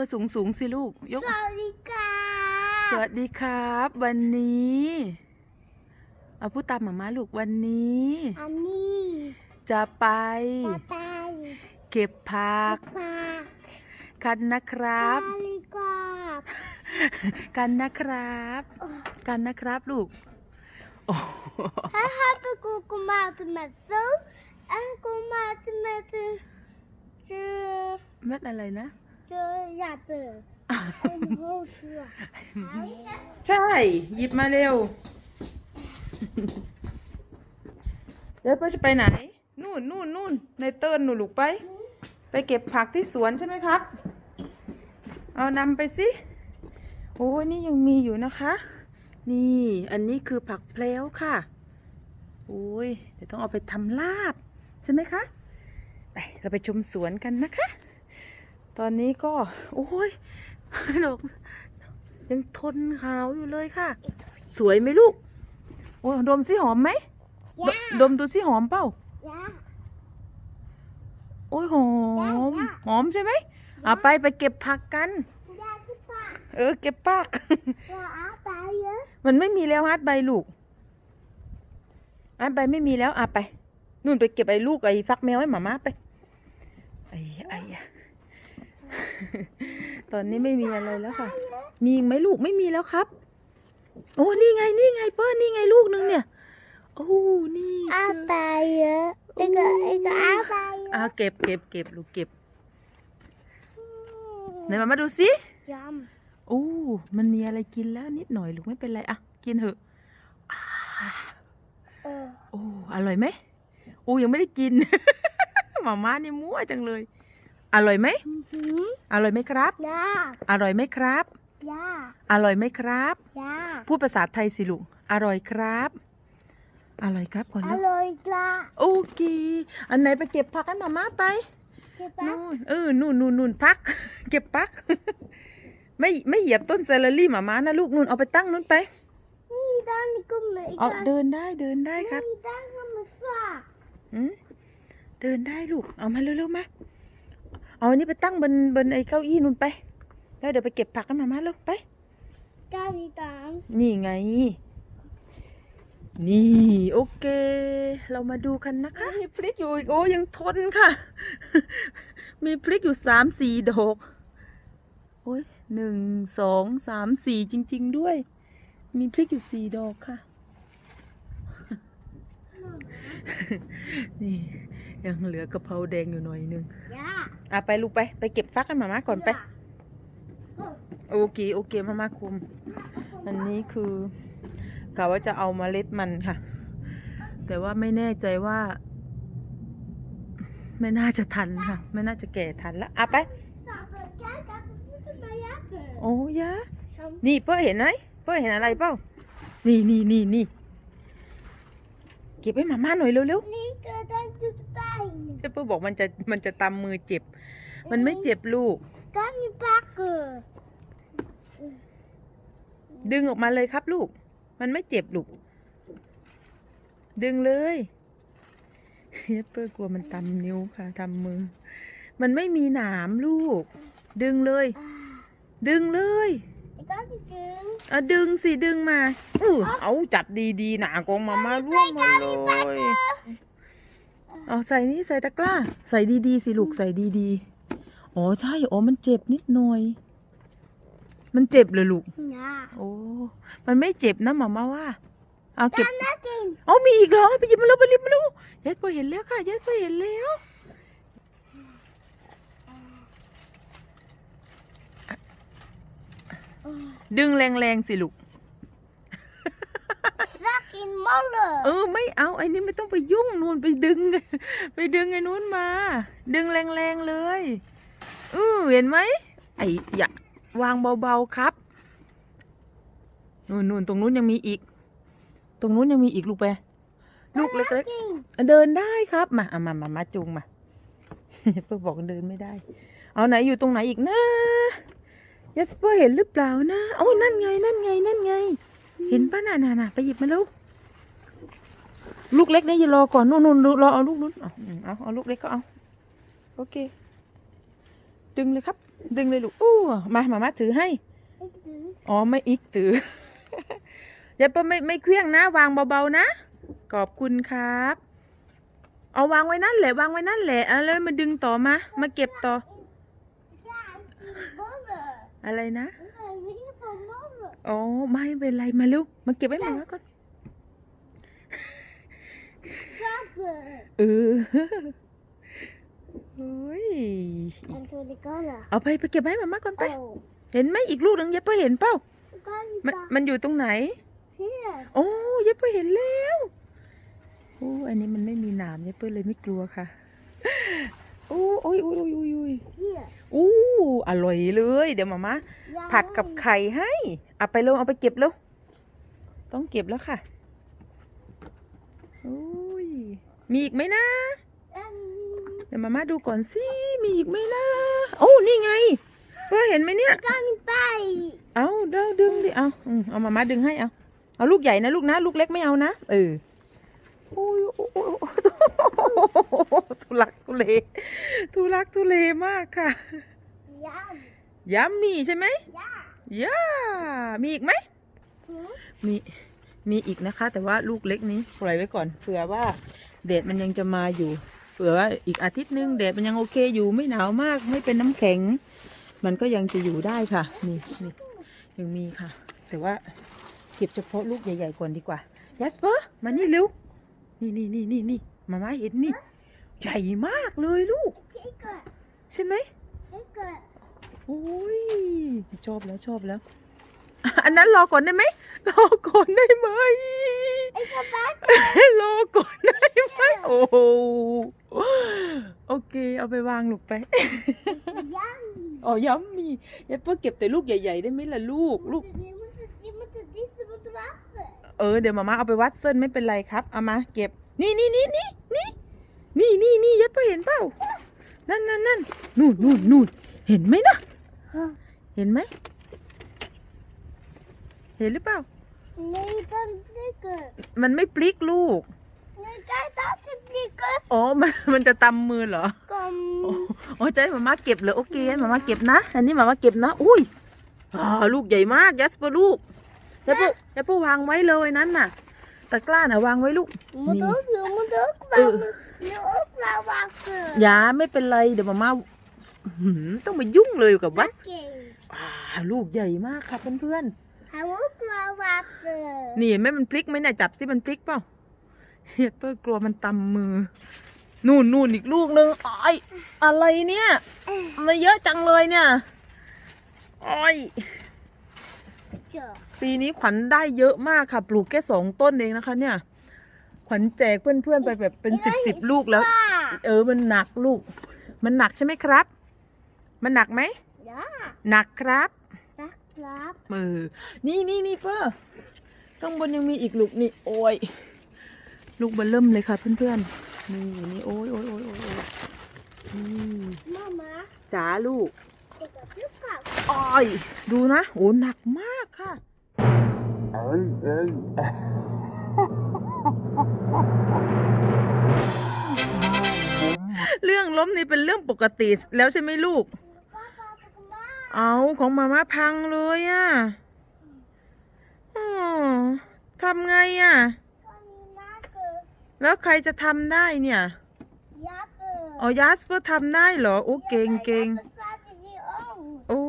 มือสูงสูงๆสิลูก ยก สวัสดีค่ะสวัสดีครับ วันนี้เอาพูดตามหมามาลูกวันนี้อันนี้จะไปตาตายเก็บผักปลากันนะครับปลาลีกว่ากันนะครับ กันนะครับลูกโอ้ถ้าถ้าไปกูกูมาจะมาซื้ออันกูมาจะมาจะจะเม็ดอะไรนะ จอยาเปิดเป็นหูเชื่อใช่ หยิบมาเร็วเดี๋ยวเพื่อจะไปไหน นู่นนู่นนู่นในเติ้ลหนูลูกไป ไปเก็บผักที่สวนใช่ไหมครับ เอานำไปสิ โอ้ยนี่ยังมีอยู่นะคะ นี่ อันนี้คือผักเพลวค่ะโอ้ยเดี๋ยวต้องเอาไปทำลาบ ใช่ไหมคะ ไป เราไปชมสวนกันนะคะ ตอนนี้ก็ โอ้ยดอกยังทนขาวอยู่เลยค่ะ สวยไหมลูก โอ้ยดมสิหอมไหมดย่าดมดูสิหอมเปล่าย่าโอ้ยหอมได้หอมใช่ไหมเอาไปไปเก็บผักกันย่าที่ปากเออ เก็บผักว่าอาตายเยอะมันไม่มีแล้วฮาร์ดใบลูกฮาร์ดใบไม่มีแล้วอะไปนู่นไปเก็บไอ้ลูกไอ้ฟักแมวให้หมาม่าไปไอ้ไอ้อะ ตอนนี้ไม่มีอะไรแล้วค่ะ มีอีกไหมลูกไม่มีแล้วครับ โอ้นี่ไงนี่ไงเปิ้ลนี่ไงลูกนึงเนี่ย โอ้นี่อาเจอตายเยอะไอ้ก็ไอ้ก็อาตายเยอะอะเก็บเก็บเก็บลูกเก็บไหนมามาดูสิยโอ้มันมีอะไรกินแล้วนิดหน่อยลูกไม่เป็นไรอะกินเถอะอ่าำเออโอ้อร่อยไหมโอ้ยังไม่ได้กินหมาม่านี่มั่วจังเลย อร่อยไหมหืมอร่อยไหมครับย่าอร่อยไหมครับย่าอร่อยไหมครับย่าพูดภาษาไทยสิลูก อร่อยครับ อร่อยครับก่อนอลูกร่อยละโอเค อันไหนไปเก็บผักให้หมาม่าไปใช่ปะนู่นเออนู่นนู่นนู่นพัก เก็บพัก ไม่ไม่เหยียบต้นเซเลอรี่หมาม้านะลูกนู่นเอาไปตั้งนู่นไป นี่ด้านนี้ก็เหมือนเอากันเดินได้เดินได้ครับนี่ด้านก็เหมือนฝาก อืมเดินได้ลูก เอามาเร็วๆมา เอาอันนี้ไปตั้งบนบนไอ้เก้าอี้นู่นไป แล้วเดี๋ยวไปเก็บผักกันมามาเร็วไปด้านนี้ตามนี่ไง นี่ โอเค เรามาดูกันนะคะ มีพริกอยู่อีกโอ้ยังทนค่ะ มีพริกอยู่สามสี่ดอก โอ้ยหนึ่งสองสามสี่จริง ๆ ด้วย มีพริกอยู่สี่ดอกค่ะ นี่ ยังเหลือกะเพราแดงอยู่หน่อยหนึงย่า อะไปลูกไปไปเก็บฟักกันมามาก่อนไปย่าโอเคโอเคมามาคุม อันนี้คือกะว่าจะเอามาเมล็ดมันค่ะ แต่ว่าไม่แน่ใจว่า ไม่น่าจะทันค่ะ ไม่น่าจะแก่ทันละอะไปตาเปิดแก้วกับพี่ทำไมย่าเปิดโอ้ยะทำนี่เป้าเห็นไหมเป้าเห็นอะไรเป้านี่นี่นี่นี่เก็บให้หมาม่าหน่อยเร็วนี่ก็ได้จุดไปๆ เป้าบอกมันจะมันจะตำมือเจ็บ มันไม่เจ็บลูก ก็มีปากเกิดดึงออกมาเลยครับลูก มันไม่เจ็บลูก ดึงเลยเฮปเปอร์กลัวมันตำนิ้วค่ะทำมือ มันไม่มีหนามลูก ดึงเลยอ่าดึงเลยไอ้ก็มีจึงอะดึงสิดึงมาเออเอาจับดีๆหนากองมามาร่วงหมาเลย เอาใส่นี่ใส่ตะกร้า ใส่ดีๆสิลูกใส่ดีๆ อ๋อใช่ อ๋อมันเจ็บนิดหน่อย มันเจ็บเลยลูกย่าโอ้ มันไม่เจ็บนะหมามาว่า เอาเก็บน่ากินเอามีอีกเหรอไปหยิบมาแล้วไปหยิบมาแล้วยัดพอเห็นแล้วค่ะยัดพอเห็นแล้วดึงแรงๆสิลูก น่ากินมากเลยเออไม่เอาไอ้นี่ไม่ต้องไปยุ่งนู่นไปดึง ไปดึงไอ้นู้นมา ดึงแรงๆเลยเออเห็นไหมไอ้อย่าวางเบาๆครับนู่นนู่นตรงนู้นยังมีอีก ตรงนู้นยังมีอีกลูกไปลูกเล็กน่ากินๆเดินได้ครับมาเอามามามาจูงมาเพื่อบอกเดินไม่ได้ เอาไหนอยู่ตรงไหนอีกนะยัสเปอร์เห็นหรือเปล่านะโอ้ยนั่นไงนั่นไงนั่นไง เห็นป่ะน่ะน่ะน่ะไปหยิบมาแล้วลูกเล็กเนี่ยอย่ารอก่อนนู่นนู่นรอเอาลูกนู้นเอาอืมเอาเอาลูกเล็กก็เอาโอเค ดึงเลยครับ ดึงเลยลูกอู้มามามาถือให้ไอ้ถืออ๋อไม่อีกถืออย่าเปไม่ไม่เคลี้ยงนะ วางเบาๆนะขอบคุณครับ เอาวางไว้นั่นแหละวางไว้นั่นแหละอะแล้วมาดึงต่อมา มาเก็บต่อย่าสีบอลเลยอะไรนะ ไม่ใช่ผมบอลเลยอ๋อไม่เป็นไรมาเร็วมาเก็บไว้หมดแล้วก่อนชอบเลยเออเฮ้ยอันตัวนี้ก็เหรอเอาไปไปเก็บไว้หมามาก่อนไปโอ้เห็นไหมอีกลูกหนึงยับเพิ่เห็นเปล่าก็มันจะมันอยู่ตรงไหนเพี้ยโอ้ยับเพิ่เห็นแล้วโอ้อันนี้มันไม่มีหนามยับเพิ่เลยไม่กลัวค่ะโอ้โอ้ยโอ้ยโอ้ยโอ้ยโอ้ยเพี้ยอู้อร่อยเลย เดี๋ยวมามาผัดกับไข่ให้เอาไปเร็วเอาไปเก็บแล้วต้องเก็บแล้วค่ะโอ้ยมีอีกไหมนะอันเดี๋ยวมามาดูก่อนสิมีอีกไหมนะโอ้นี่ไงเพื่อเห็นไหมเนี่ย ก็มีไปเอาเด้อดึงดิเอาอืมเอามามาดึงให้เอาเอาลูกใหญ่นะลูกนะ ลูกเล็กไม่เอานะเออโอ้ยโอ้ยโอ้ยทุลักทุเลทุลักทุเลมากค่ะยยัมมี่ใช่ไหมย่ามีอีกไหม มี มีอีกนะคะ แต่ว่าลูกเล็กนี้ปล่อยไว้ก่อนเผื่อว่าแดดมันยังจะมาอยู่เผื่อว่าอีกอาทิตย์นึงแดดมันยังโอเคอยู่ไม่หนาวมากไม่เป็นน้ำแข็ง มันก็ยังจะอยู่ได้ค่ะ นี่นี่ยังมีค่ะ แต่ว่าเก็บเฉพาะลูกใหญ่ๆก่อนดีกว่ายัสเปอร์มานี่เร็ว นี่นี่นี่นี่นี่มามาเห็นนี่ ใหญ่มากเลยลูกเพี้ยเกิดใช่ไหมเพี้ยเกิดโอ้ยชอบแล้วชอบแล้ว อันนั้นรอก่อนได้ไหมรอก่อนได้ไหมไอ้กระบ้ารอก่อนได้ไหมโอ้โหโอเค เอาไปวางลูกไปย่าอ๋อย้ำมียัดเพื่อเก็บแต่ลูกใหญ่ ๆ ได้ไหมล่ะลูกลูก มันจะดีมันจะดีมันจะรัก เลยเออเดี๋ยวมาม่าเอาไปวัดเส้นไม่เป็นไรครับ เอามาเก็บ นี่นี่นี่นี่นี่นี่นี่นี่ยัดเพื่อเห็นเปล่า นั่นนั่นนั่นนู่นนู่นนู่นเห็นไหมนะเห็นไหม เห็นหรือเปล่าในต้นนี่เกิดมันไม่ปลิกลูกในใจต้นสิบนี่เกิดอ๋อมันมันจะตำมือเหรอกลมโอ้โอ้ใจะให้มาม่าเก็บเหรอโอเคให้มาม่าเก็บนะ อันนี้มาม่าเก็บนะ อุ้ยอ่าลูกใหญ่มากยัสเปอร์ลูก ยัสเปอร์ยัสเปอร์วางไว้เลยนั้นน่ะตะกร้าน่ะวางไว้ลูกมันนี่ต้องอยู่มันต้องเอวางอมันต้องวางวางเกิดอย่าไม่เป็นไรเดี๋ยวมาม่าหืมต้องไปยุ่งเลยกับวัดเก่งอ่าลูกใหญ่มากค่ะเพื่อนหาว่ากลัววางเกิดๆนี่เห็นไหมมันพลิกไหมเนี่ยจับสิมันพลิกเปล่ายัสเปอร์กลัวมันตำมือ นู่นนู่นอีกลูกนึงอ้อยอะไรเนี่ยมันเยอะจังเลยเนี่ยอ้อยเจอ ปีนี้ขวัญได้เยอะมากค่ะ ปลูกแค่สองต้นเองนะคะ เนี่ย ขวัญแจกเพื่อนๆไปแบบเป็นสิบสิบลูกแล้ว เออมันหนักลูก มันหนักใช่ไหมครับ มันหนักไหมย่าหนักครับรักครับเออนี่นี่นี่เปอร์ข้างบนยังมีอีกลูกนี่โอ้ยลูกมันเริ่มเลยค่ะเพื่อนๆนี่นี่โอ้ยโอ้ยโอ้ยโอ้ยโอ้ยนี่มามาจ๋าลูกเด็กกับพี่กับอ้อยดูนะโอ้หนักมากค่ะ Ay, ay. เรื่องล้มนี่เป็นเรื่องปกติแล้วใช่ไหมลูกป้าป้าป้ามาเอาของมาม่าพังเลยอะ่ะอ๋อทำไงอะ่ะก็มีมาเกิดแล้วใครจะทำได้เนี่ยยาเกิดอ๋อยัสก็ทำได้เหรอ โอ้เก่งเก่งภาษาจีนอ่องโอ้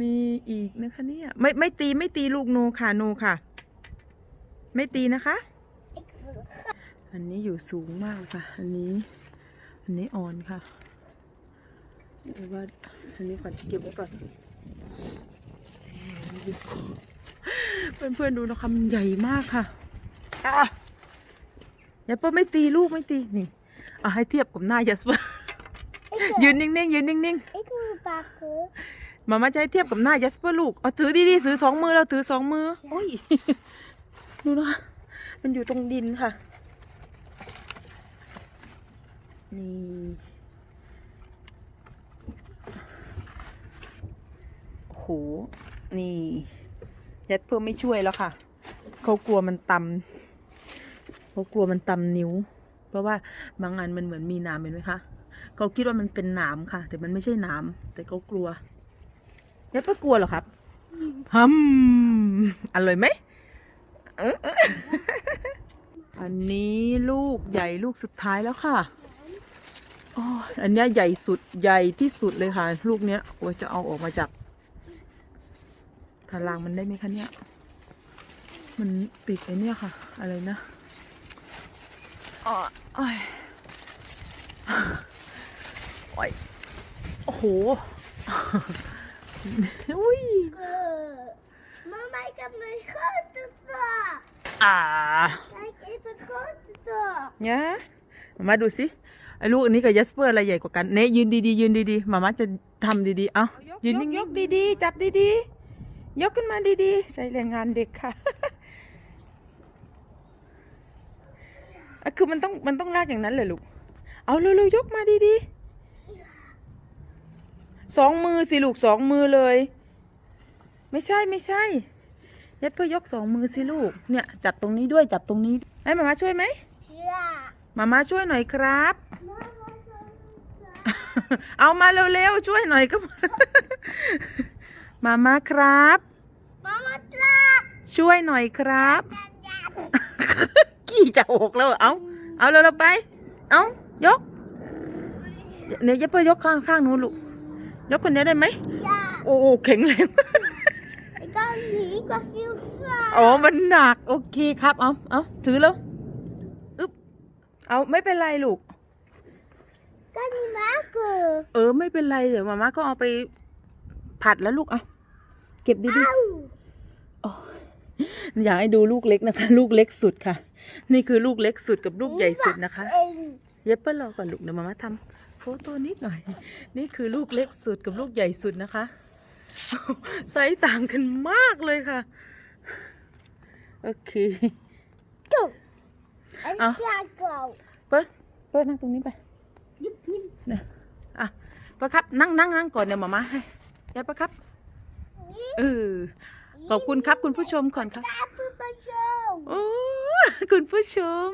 มีอีกนะคะเนี่ยไม่ไม่ตีไม่ตีลูกโนค่ะโนค่ะ ไม่ตีนะคะไอ้คืออันนี้อยู่สูงมากค่ะ อันนี้ อันนี้อ่อนค่ะแต่ว่าอันนี้ก่อนเก็บไว้ก่อนเพื่อนเพื่อนๆดูนะคะมันใหญ่มากค่ะอะอย่าเพิ่งไม่ตีลูกไม่ตีนี่เอาให้เทียบกับหน้ายัสเปอร์ไอ้คือยืนนิ่งๆยืนนิ่งไอ้คือปากคือๆ มามาจะให้เทียบกับหน้ายัสเปอร์ลูกเอาถือดีๆถือสองมือเราถือสองมือโอ้ยดูนะมันอยู่ตรงดินค่ะ นี่ โห นี่ ยัดเพิ่มไม่ช่วยแล้วค่ะ เขากลัวมันตำเขากลัวมันตำนิ้ว เพราะว่าบางอันมันเหมือนมีนามเห็นไหมคะ เขาคิดว่ามันเป็นหนามค่ะ แต่มันไม่ใช่หนามแต่เขากลัว ยัดปะกลัวเหรอครับฮัมอร่อยไหมเออเอออันนี้ลูกใหญ่ลูกสุดท้ายแล้วค่ะอ๋ออันเนี้ยใหญ่สุดใหญ่ที่สุดเลยค่ะ ลูกเนี้ยโอ้ยจะเอาออกมาจากทารางมันได้ไหมคะเนี่ย มันติดไอ้เนี่ยค่ะ อะไรนะอ๋อโอ้ยโอ้ยโอ้โห อุ้ย Mama, ik heb mijn grote zak. อ่า Kijk even grote zak. เนี่ยมาดูสิไอ้ลูกอันนี้กับยัสเปอร์อะไรใหญ่กว่ากันเนะยืนดีๆยืนดีๆมาม่าจะทำดีๆเอ้ายืนนิ่งๆยกดีๆจับดีๆยกขึ้นมาดีๆ ใช้แรงงานเด็กค่ะอะคือมันต้องมันต้องลากอย่างนั้นเลยลูกเอาเร็วๆยกมาดีๆ สองมือสิลูกสองมือเลย ไม่ใช่ไม่ใช่ยัดเพื่อยกสองมือสิลูก เนี่ย จับตรงนี้ด้วยจับตรงนี้ให้มามาช่วยไหม Ja. มามาช่วยหน่อยครับ เอามาเร็วๆช่วยหน่อยก็มามาครับ Mama, klaar. ช่วยหน่อยครับ กี่จะหกแล้วเอาเอาเร็วๆไป เอายก เนี่ยจะเพื่อยกข้างข้างนู้นลูก ยกคนเดียวได้ไหม Ja. โอ้โหแข็งแรง Ik kan niet, ik was veel zwaar. อ๋อมันหนักโอเคครับเอาเอาถือแล้วอึ๊บเอาไม่เป็นไรลูก kan niet maken. เออไม่เป็นไรเดี๋ยวมาม่าก็เอาไปผัดแล้วลูกเอาเก็บดี Auw. ๆอ๋ออยากให้ดูลูกเล็กนะคะ ลูกเล็กสุดค่ะ นี่คือลูกเล็กสุดกับลูกใหญ่สุดนะคะ Eén. เย็บเปิ้ลรอก่อนลูกเดี๋ยวมาม่าทำ โฟโต้นิดหน่อย นี่คือลูกเล็กสุดกับลูกใหญ่สุดนะคะ ไซส์ต่างกันมากเลยค่ะ โอเค Go. En Ah. ga go. เปิ้ลเปิ้ลนั่งตรงนี้ไป Jip, jip. เนี่ยอะประครับนั่งนั่งนั่งก่อนเดี๋ยวหมามาให้ยายประครับเออขอบคุณครับคุณผู้ชมก่อนครับ Tapu pacho. โอ้คุณผู้ชม